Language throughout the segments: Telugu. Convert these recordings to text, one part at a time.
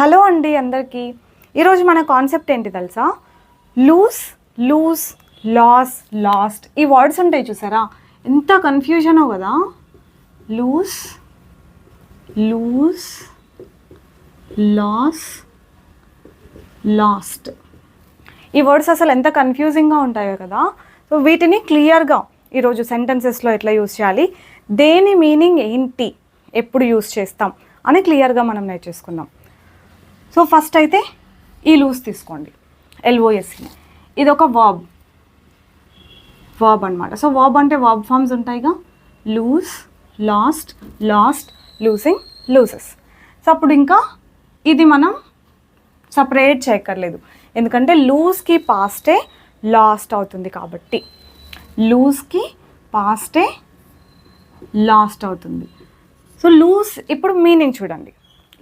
హలో అండి అందరికీ. ఈరోజు మన కాన్సెప్ట్ ఏంటి తెలుసా? Lose loose loss lost. ఈ వర్డ్స్ ఉంటాయి చూసారా? ఎంత కన్ఫ్యూజనో కదా. Lose loose loss lost. ఈ వర్డ్స్ అసలు ఎంత కన్ఫ్యూజింగ్గా ఉంటాయో కదా. సో వీటిని క్లియర్గా ఈరోజు సెంటెన్సెస్లో ఎట్లా యూస్ చేయాలి? దేని మీనింగ్ ఏంటి? ఎప్పుడు యూస్ చేస్తాం? అని క్లియర్గా మనం నేర్చేసుకుందాం సో ఫస్ట్ అయితే ఈ లూస్ తీసుకోండి. ఎల్ఓఎస్సి ఇది ఒక వాబ్ వాబ్ అనమాట సో వాబ్ అంటే వాబ్ ఫామ్స్ ఉంటాయిగా. Lose lost lost losing loses so అప్పుడు ఇంకా ఇది మనం సపరేట్ చేయక్కర్లేదు. ఎందుకంటే లూజ్కి పాస్టే లాస్ట్ అవుతుంది కాబట్టి. లూజ్కి పాస్టే లాస్ట్ అవుతుంది. సో లూజ్ ఇప్పుడు మీనింగ్ చూడండి.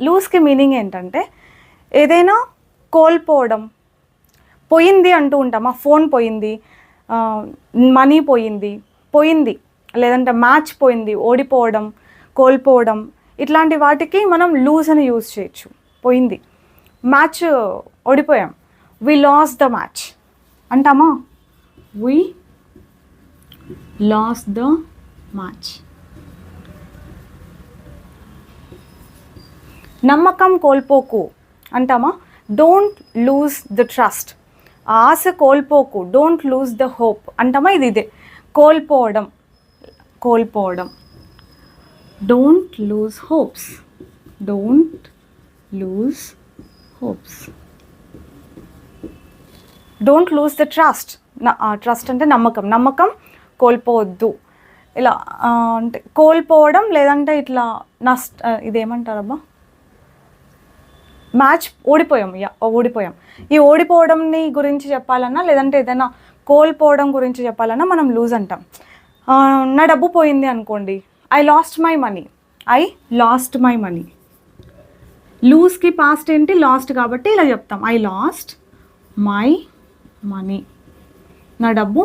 లూజ్కి మీనింగ్ ఏంటంటే ఏదైనా కోల్పోవడం. పోయింది అంటూ ఉంటామా ఫోన్ పోయింది. మనీ పోయింది. పోయింది. లేదంటే మ్యాచ్ పోయింది. ఓడిపోవడం కోల్పోవడం. ఇట్లాంటి వాటికి మనం లూజ్ అని యూజ్ చేయొచ్చు. పోయింది. మ్యాచ్ ఓడిపోయాం. వి లాస్ ద మ్యాచ్ అంటామా? వి లాస్ ద మ్యాచ్ నమ్మకం కోల్పోకు. అంటామా? డోంట్ లూజ్ ద ట్రస్ట్ ఆశ కోల్పోకు. డోంట్ లూజ్ ద హోప్ అంటామా? ఇది ఇదే. కోల్పోవడం. కోల్పోవడం. Don't lose hopes don't lose hopes don't lose the trust trust అంటే నమ్మకం. నమ్మకం కోల్పోవద్దు. ఇలా అంటే కోల్పోవడం లేదంటే ఇట్లా నష్ట ఇదేమంటారమ్మా ఇదేమంటారబ్బా? మ్యాచ్ ఓడిపోయాం. యా ఓడిపోయాం. ఈ ఓడిపోవడంని గురించి చెప్పాలన్నా లేదంటే ఏదైనా కోల్పోవడం గురించి చెప్పాలన్నా మనం లూజ్ అంటాం. నా డబ్బు పోయింది అనుకోండి. I lost my money I lost my money లూజ్కి past ఏంటి? లాస్ట్ కాబట్టి ఇలా చెప్తాం. ఐ లాస్ట్ మై మనీ నా డబ్బు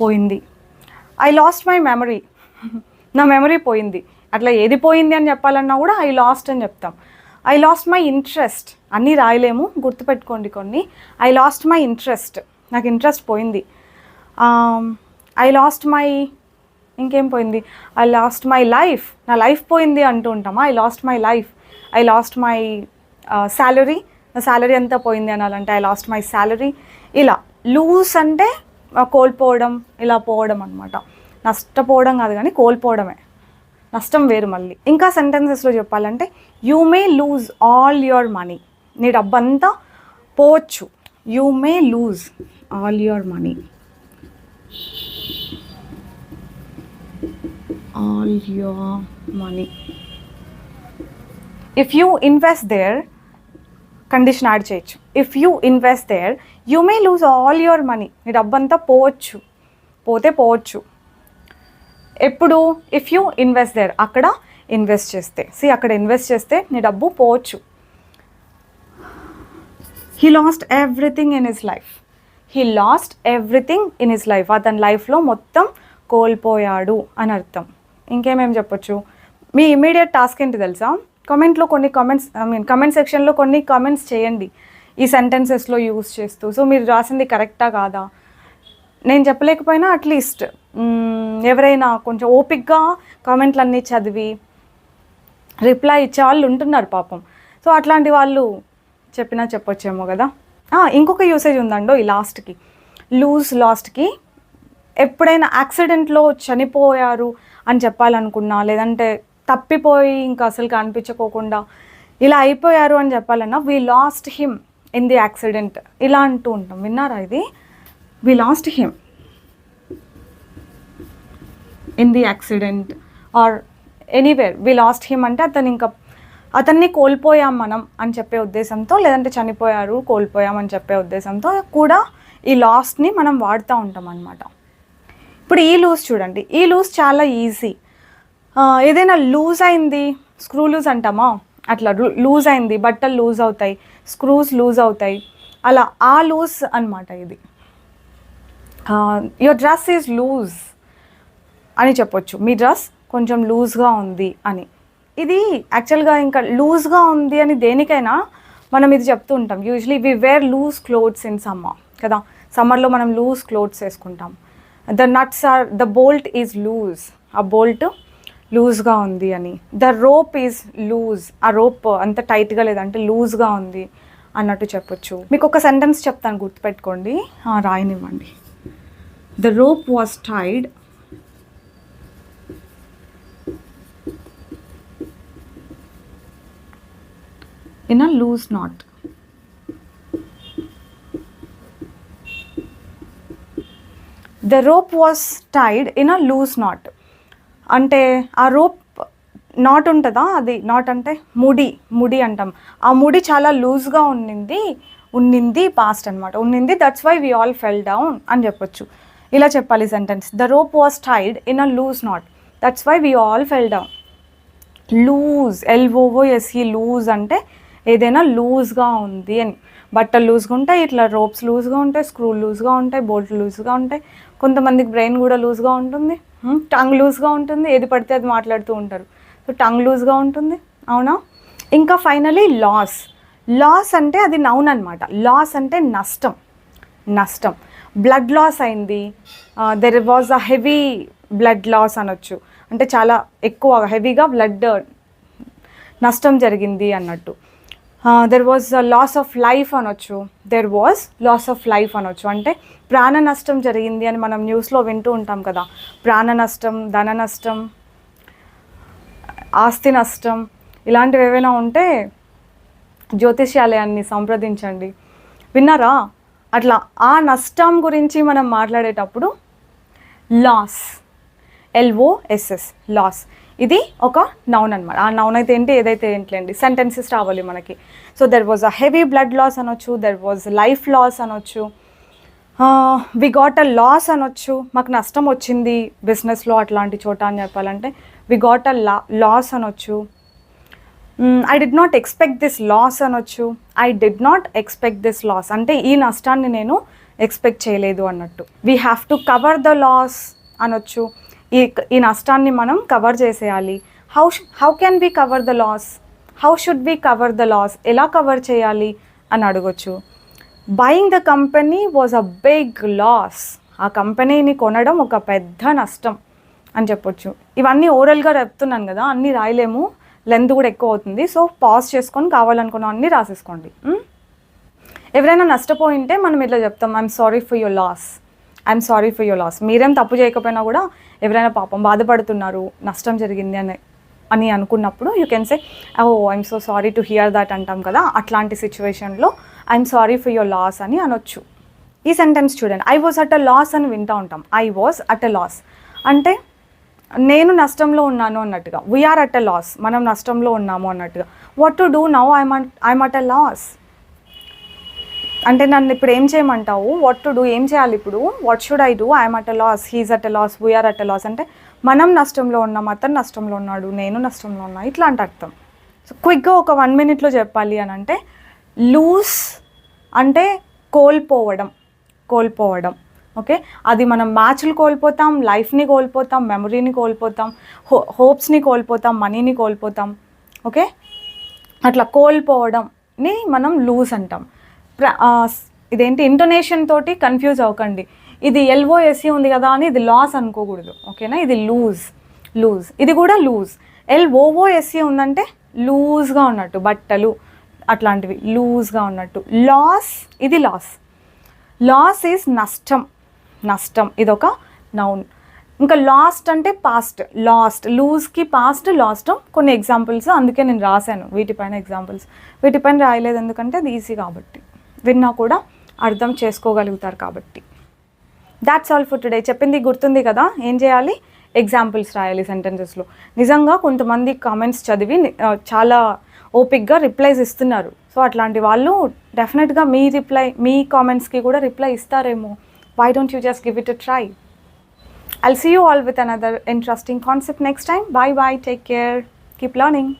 పోయింది. ఐ లాస్ట్ మై మెమరీ నా మెమరీ పోయింది. అట్లా ఏది పోయింది అని చెప్పాలన్నా కూడా ఐ లాస్ట్ అని చెప్తాం. ఐ లాస్ట్ మై ఇంట్రెస్ట్ అన్నీ రాయలేము గుర్తుపెట్టుకోండి కొన్ని. ఐ లాస్ట్ మై ఇంట్రెస్ట్ నాకు ఇంట్రెస్ట్ పోయింది. ఐ లాస్ట్ మై ఇంకేం పోయింది? ఐ లాస్ట్ మై లైఫ్ నా లైఫ్ పోయింది అంటూ ఉంటామా? I lost my life I lost my salary నా శాలరీ అంతా పోయింది అనాలంటే ఐ లాస్ట్ మై శాలరీ ఇలా లూజ్ అంటే కోల్పోవడం ఇలా పోవడం అనమాట నష్టపోవడం కాదు కానీ కోల్పోవడమే. నష్టం వేరు మళ్ళీ. ఇంకా సెంటెన్సెస్లో చెప్పాలంటే you may lose all your money నీ డబ్బంతా పోవచ్చు. You may lose all your money all your money if you invest there condition add చేయొచ్చు. If you invest there you may lose all your money నీ డబ్బంతా పోవచ్చు. పోతే పోవచ్చు. ఎప్పుడు? ఇఫ్ యూ ఇన్వెస్ట్ దేర్ అక్కడ ఇన్వెస్ట్ చేస్తే. సి అక్కడ ఇన్వెస్ట్ చేస్తే నీ డబ్బు పోవచ్చు. He lost everything in his life he lost everything in his life అతని లైఫ్లో మొత్తం కోల్పోయాడు అని అర్థం. ఇంకేమేం చెప్పొచ్చు? మీ ఇమీడియట్ టాస్క్ ఏంటి తెలుసా? కమెంట్లో కొన్ని కమెంట్స్ ఐ మీన్ కమెంట్ సెక్షన్లో కొన్ని కమెంట్స్ చేయండి. ఈ సెంటెన్సెస్లో యూస్ చేస్తూ. సో మీరు రాసింది కరెక్టా కాదా? నేను చెప్పలేకపోయినా అట్లీస్ట్ ఎవరైనా కొంచెం ఓపిక్గా కామెంట్లు అన్నీ చదివి రిప్లై ఇచ్చే వాళ్ళు ఉంటున్నారు పాపం. సో అట్లాంటి వాళ్ళు చెప్పినా చెప్పొచ్చేమో కదా. ఇంకొక యూసేజ్ ఉందండో ఈ లాస్ట్కి లూజ్ లాస్ట్కి ఎప్పుడైనా యాక్సిడెంట్లో చనిపోయారు అని చెప్పాలనుకున్నా లేదంటే తప్పిపోయి ఇంకా అసలు కనిపించుకోకుండా ఇలా అయిపోయారు అని చెప్పాలన్నా we lost him in the accident ఇలా అంటూ ఉంటాం. విన్నారా ఇది? We lost him in the accident or anywhere we lost him అంటే అతను ఇంకా అతన్ని కోల్పోయాం మనం అని చెప్పే ఉద్దేశంతో లేదంటే చనిపోయారు కోల్పోయాం అని చెప్పే ఉద్దేశంతో కూడా ఈ లాస్ట్ని మనం వాడుతూ ఉంటాం అనమాట ఇప్పుడు ఈ లూజ్ చూడండి. ఈ లూజ్ చాలా ఈజీ ఏదైనా లూజ్ అయింది స్క్రూ లూజ్ అంటామా? అట్లా లూజ్ అయింది బట్టలు లూజ్ అవుతాయి స్క్రూస్ లూజ్ అవుతాయి. అలా ఆ లూజ్ అనమాట ఇది. యువర్ డ్రెస్ ఈజ్ లూజ్ అని చెప్పొచ్చు. మీ డ్రెస్ కొంచెం లూజ్గా ఉంది అని. ఇది యాక్చువల్గా ఇంకా లూజ్గా ఉంది అని దేనికైనా మనం ఇది చెప్తూ ఉంటాం. Usually we wear loose clothes in summer కదా. సమ్మర్లో మనం లూజ్ క్లోత్స్ వేసుకుంటాం. The nuts or the bolt is loose. ఆ బోల్ట్ లూజ్గా ఉంది అని. The rope is loose. ఆ రోప్ అంత టైట్గా లేదంటే లూజ్గా ఉంది అన్నట్టు చెప్పొచ్చు. మీకు ఒక సెంటెన్స్ చెప్తాను గుర్తుపెట్టుకోండి. రాయనివ్వండి. The rope was tied in a loose knot the rope was tied in a loose knot అంటే ఆ రోప్ నాట్ ఉంటుందా? అది నాట్ అంటే ముడి ముడి అంటాం. ఆ ముడి చాలా లూజ్గా ఉన్నింది ఉన్నింది పాస్ట్ అనమాట ఉన్నింది that's why we all fell down అని చెప్పొచ్చు. ఇలా చెప్పాలి sentence the rope was tied in a loose knot that's why we all fell down loose L O O S E loose అంటే ఏదైనా లూజ్గా ఉంది అని. బట్టలు లూజ్గా ఉంటాయి ఇట్లా రోప్స్ లూజ్గా ఉంటాయి స్క్రూ లూజ్గా ఉంటాయి బోల్ట్ లూజ్గా ఉంటాయి. కొంతమందికి బ్రెయిన్ కూడా లూజ్గా ఉంటుంది టంగ్ లూజ్గా ఉంటుంది. ఏది పడితే అది మాట్లాడుతూ ఉంటారు. సో టంగ్ లూజ్గా ఉంటుంది. అవునా? ఇంకా ఫైనలీ లాస్. లాస్ అంటే అది నౌన్ అనమాట లాస్ అంటే నష్టం. నష్టం. బ్లడ్ లాస్ అయింది. There was a heavy blood loss అనొచ్చు. అంటే చాలా ఎక్కువ హెవీగా బ్లడ్ నష్టం జరిగింది అన్నట్టు. There was loss of life అనొచ్చు. There was loss of life అనొచ్చు. అంటే ప్రాణ నష్టం జరిగింది అని మనం న్యూస్లో వింటూ ఉంటాం కదా. ప్రాణ నష్టం ధన నష్టం ఆస్తి నష్టం ఇలాంటివి ఏవైనా ఉంటే జ్యోతిష్యాలయాన్ని సంప్రదించండి. విన్నారా? అట్లా ఆ నష్టం గురించి మనం మాట్లాడేటప్పుడు లాస్ ఎల్ఓఎస్ఎస్ లాస్ ఇది ఒక నౌన్ అనమాట ఆ నౌన్ అయితే ఏంటి? ఏదైతే ఏంటిలేండి? సెంటెన్సెస్ రావాలి మనకి. So there was a heavy blood loss అనొచ్చు దెర్ వాజ్ లైఫ్ లాస్ అనొచ్చు. వి గాట్ అ లాస్ అనొచ్చు. మాకు నష్టం వచ్చింది బిజినెస్లో అట్లాంటి చోట అని చెప్పాలంటే వి గాట్ అ లా లాస్ అనొచ్చు. I did not expect this loss అనొచ్చు. I did not expect this loss అంటే ఈ నష్టాన్ని నేను ఎక్స్పెక్ట్ చేయలేదు అన్నట్టు. We have to cover the loss అనొచ్చు. ఈ ఈ నష్టాన్ని మనం కవర్ చేసేయాలి. How how can we cover the loss how should we cover the loss ఎలా కవర్ చేయాలి? అని అడగొచ్చు. Buying the company was a big loss ఆ కంపెనీని కొనడం ఒక పెద్ద నష్టం అని చెప్పొచ్చు. ఇవన్నీ ఓరల్గా చెప్తున్నాను కదా అన్నీ రాయలేము. లెంత్ కూడా ఎక్కువ అవుతుంది. సో పాజ్ చేసుకొని కావాలనుకున్న అన్నీ రాసేసుకోండి. Hmm? ఎవరైనా నష్టపోయింటే మనం ఇట్లా చెప్తాం I'm sorry for your loss I'm sorry for your loss మీరేం తప్పు చేయకపోయినా కూడా ఎవరైనా పాపం బాధపడుతున్నారు నష్టం జరిగింది అని అని అనుకున్నప్పుడు you can say oh I'm so sorry to hear that అంటాం కదా అట్లాంటి సిచ్యువేషన్లో I'm sorry for your loss అని అనొచ్చు. ఈ సెంటెన్స్ చూడండి I was at a loss అని వింటూ ఉంటాం. I was at a loss అంటే నేను నష్టంలో ఉన్నాను అన్నట్టుగా. వీఆర్ అట్ అ లాస్ మనం నష్టంలో ఉన్నాము అన్నట్టుగా. What to do now I'm I'm at a loss అంటే నన్ను ఇప్పుడు ఏం చేయమంటావు? వాట్ టు డూ ఏం చేయాలి ఇప్పుడు? What should I do I'm at a loss he's at a loss we're at a loss అంటే మనం నష్టంలో ఉన్నాం అతను నష్టంలో ఉన్నాడు నేను నష్టంలో ఉన్నా. ఇట్లాంటి అర్థం. సో క్విక్గా ఒక వన్ మినిట్లో చెప్పాలి అని అంటే లూస్ అంటే కోల్పోవడం. కోల్పోవడం. ఓకే అది మనం మ్యాచ్లు కోల్పోతాం లైఫ్ని కోల్పోతాం మెమరీని కోల్పోతాం హో హోప్స్ని కోల్పోతాం మనీని కోల్పోతాం. ఓకే అట్లా కోల్పోవడంని మనం లూజ్ అంటాం. ఇదేంటి ఇంటోనేషన్ తోటి కన్ఫ్యూజ్ అవ్వకండి. ఇది ఎల్ఓఎస్ఈ ఉంది కదా అని ఇది లాస్ అనుకోకూడదు ఓకేనా? ఇది లూజ్ లూజ్ ఇది కూడా లూజ్ ఎల్ఓఓఎస్ఈ ఉందంటే లూజ్గా ఉన్నట్టు బట్టలు అట్లాంటివి లూజ్గా ఉన్నట్టు. లాస్ ఇది లాస్ లాస్ ఈజ్ నష్టం నష్టం. ఇదొక నౌన్ ఇంకా లాస్ట్ అంటే పాస్ట్ లాస్ట్ లూజ్కి పాస్ట్ లాస్ట్ కొన్ని ఎగ్జాంపుల్స్ అందుకే నేను రాశాను వీటిపైన ఎగ్జాంపుల్స్ వీటిపైన రాయలేదు ఎందుకంటే అది ఈజీ కాబట్టి. విన్నా కూడా అర్థం చేసుకోగలుగుతారు కాబట్టి. దాట్స్ ఆల్ ఫర్ టుడే చెప్పింది గుర్తుంది కదా? ఏం చేయాలి? ఎగ్జాంపుల్స్ రాయాలి సెంటెన్సెస్లో నిజంగా కొంతమంది కామెంట్స్ చదివి చాలా ఓపిక్గా రిప్లైస్ ఇస్తున్నారు. సో అట్లాంటి వాళ్ళు డెఫినెట్గా మీ రిప్లై మీ కామెంట్స్కి కూడా రిప్లై ఇస్తారేమో. Why don't you just give it a try I'll see you all with another interesting concept next time bye bye take care keep learning